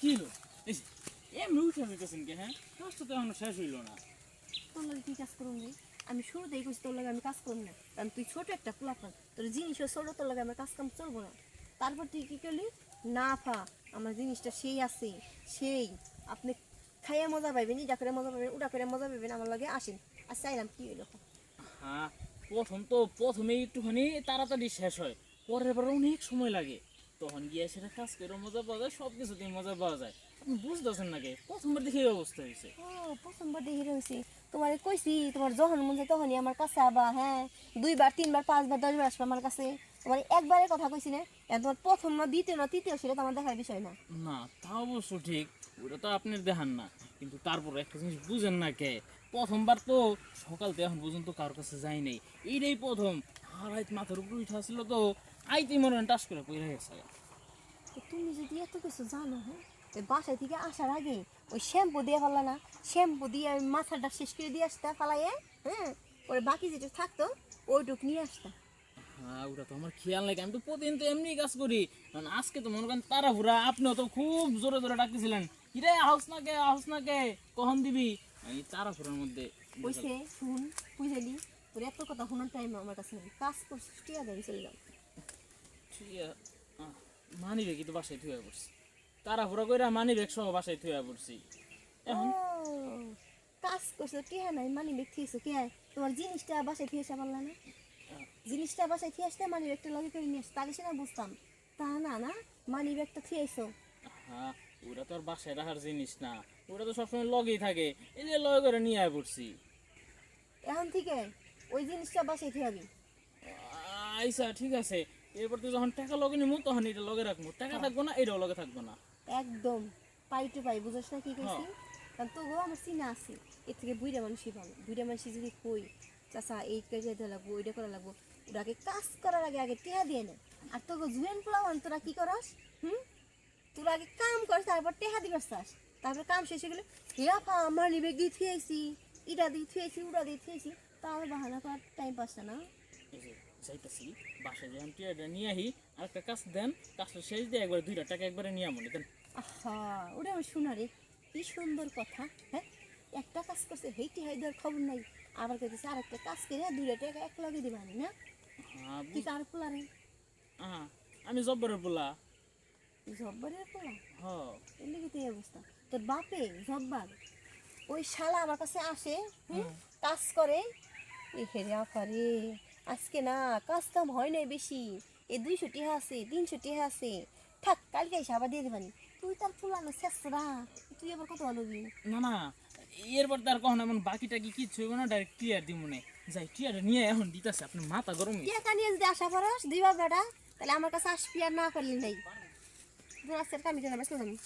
কি হলো? এমনি উঠে যেতেছেন কে হ্যাঁ? কাজটা তো এখনও শেষ হইল না। তোর লাগে কি কাজ করুন রে? আমি শুরুতেই কইছি তোর লাগে আমি কাজ করুন না। কারণ তুই ছোট একটা পোলাপান তোর জিনিসও ছোট তোর লাগে আমার কাজ কাম চলবো না। তারপর তুই কি করলি? না ফা আমার জিনিসটা সেই আছে সেই। আপনি খাইয়ে মজা পাইবেন ইটা করে মজা পাবেন ওটা করে মজা পাবেন আমার লাগে আসেন। আর চাইলাম কি হইল? হ্যাঁ প্রথম তো প্রথমেই একটুখানি তাড়াতাড়ি শেষ হয় পরের বার অনেক সময় লাগে। তখন গিয়ে সেটা কাজ করে মজা পাওয়া যায় সব কিছুতেই মজা পাওয়া যায়। আপনি বুঝতেছেন নাকি প্রথমবার দেখে এই অবস্থা হয়েছে। ও প্রথমবার দেখে তোমার কইছি তোমার যখন মন তখনই আমার কাছে আবা হ্যাঁ। দুইবার তিনবার পাঁচবার দশবার আসবে আমার কাছে। তোমার একবারের কথা কইছি না তোমার প্রথম না দ্বিতীয় না তৃতীয় সেটা তো আমার দেখার বিষয় না। না তা অবশ্য ঠিক ওটা তো আপনার দেখান না। কিন্তু তারপর একটা জিনিস বুঝেন না কে? প্রথমবার তো সকাল থেকে এখন পর্যন্ত কারোর কাছে যাই নাই। এইটাই প্রথম। হারাইত মাথার উপর উঠে আসছিল তো আইতেই মনে হয় টাস করে পড়ে গেছে। তুমি যদি এত কিছু জানো হ্যাঁ? ওই বাসায় থেকে আসার আগে ওই শ্যাম্পু দিয়ে ফেললা না শ্যাম্পু দিয়ে আমি মাথাটা শেষ করে দিয়ে আসতা ফালাইয়ে হ্যাঁ? ওর বাকি যেটা থাকতো ওইটুক নিয়ে আসতা। হ্যাঁ ওটা তো আমার খেয়াল নাই আমি তো প্রতিদিন তো এমনি কাজ করি। কারণ আজকে তো মনে করেন তারা ভুরা আপনিও তো খুব জোরে জোরে ডাকতেছিলেন। কিরে হাউস না কে হাউস না কে কখন দিবি? তারা ভুরার মধ্যে। কইছে শুন বুঝলি তোর এত কথা শোনার টাইম আমার কাছে নেই। কাজ করছিস টিয়া দেবে চলে যাও আছে মানি ব্যাগ তো বাসায় থুয়ে পড়ছি। ভুরা কইরা মানি ব্যাগ সহ বাসায় থুয়ে পড়ছি। এখন? কাজ করছ টিয়া নাই মানি ব্যাগ থিয়েছো কে তোমার জিনিসটা বাসায় থিয়ে আসা পারলা না? জিনিসটা বাসায় থিয়ে আসতে মানি ব্যাগটা লগে করে নিয়ে আসতে তাহলে সে না বুঝতাম। তা না না মানি ব্যাগটা থিয়ে আইসো। হ্যাঁ ওরা তো আর বাসায় রাখার জিনিস না। ওরা তো সবসময় লগেই থাকে। এই লগে করে নিয়ে আয় পড়ছি। এখন থেকে ওই জিনিসটা থিয়ে আবি। আইসা ঠিক আছে। এরপর তো যখন টাকা লগে নিমু তখন এটা লগে রাখব টাকা থাকব না এটাও লগে থাকব না। একদম। পাই টু পাই বুঝছ না কি কইছি? কারণ তো গো আমার চিনা আছে। এর থেকে বুইরা মানুষই ভালো। বুইরা মানুষই যদি কই চাচা এই কাজে দেওয়া লাগবো ওইটা করা লাগবো আগে কাজ করার আগে আগে টেহা দিয়ে নেয় আর তো গো জুয়েন পোলাওয়ান তোরা কি করস? হুম? তোরা আগে কাম কর তারপর টেহা দিবার চাস। তারপর কাম শেষ হয়ে গেলে হেরাফা আমার নিবে দিয়ে থুয়েছি ইটা দিয়ে থুয়েছি ওটা দিয়ে থুয়েছি তাও বাহানা করার টাইম পাচ্ছে না। যাইতাছি বাসায় যখন টিয়াটা নিয়ে আহি আর একটা কাজ দেন কাজটা শেষ দিয়ে একবার দুইটা টাকা একবারে নিয়ে মনে দেন আহা ওটা আমি শোনা রে কি সুন্দর কথা হ্যাঁ? একটা কাজ করছে হেইটি হাই দেওয়ার খবর নাই। আবার কইতেছে আর একটা কাজ করে দুইটা টাকা এক লগে দিবানি না? হ্যাঁ তুই কার পোলা রে? আমি জব্বরের বলা জব্বারের পোলা? হ। এর লেগে তো এই অবস্থা। তোর বাপে জব্বার? ওই শালা আমার কাছে আসে হুম, কাজ করে। হেরে আফারে আজকে না কাজ কাম হয় নাই বেশি। এ দুইশো টিহা আছে তিনশো টিহা আছে। থাক কালকে এসে আবার দিয়ে দেবানি। তুই তার ফুলানো শেষরা তুই আবার কত ভালো না না এরপর তার কখন এমন বাকি টাকি কিচ্ছু হইব না ডাইরেক্ট ক্লিয়ার দিব মনে যাই ক্লিয়ার নিয়ে এখন দিতেছে আপনি মাথা গরম টাকা নিয়ে যদি আশা করাস দুই বেটা তাহলে আমার কাছে আসবি আর না করলি নাই তোর আজকের কামি জানা বেসলাম আমি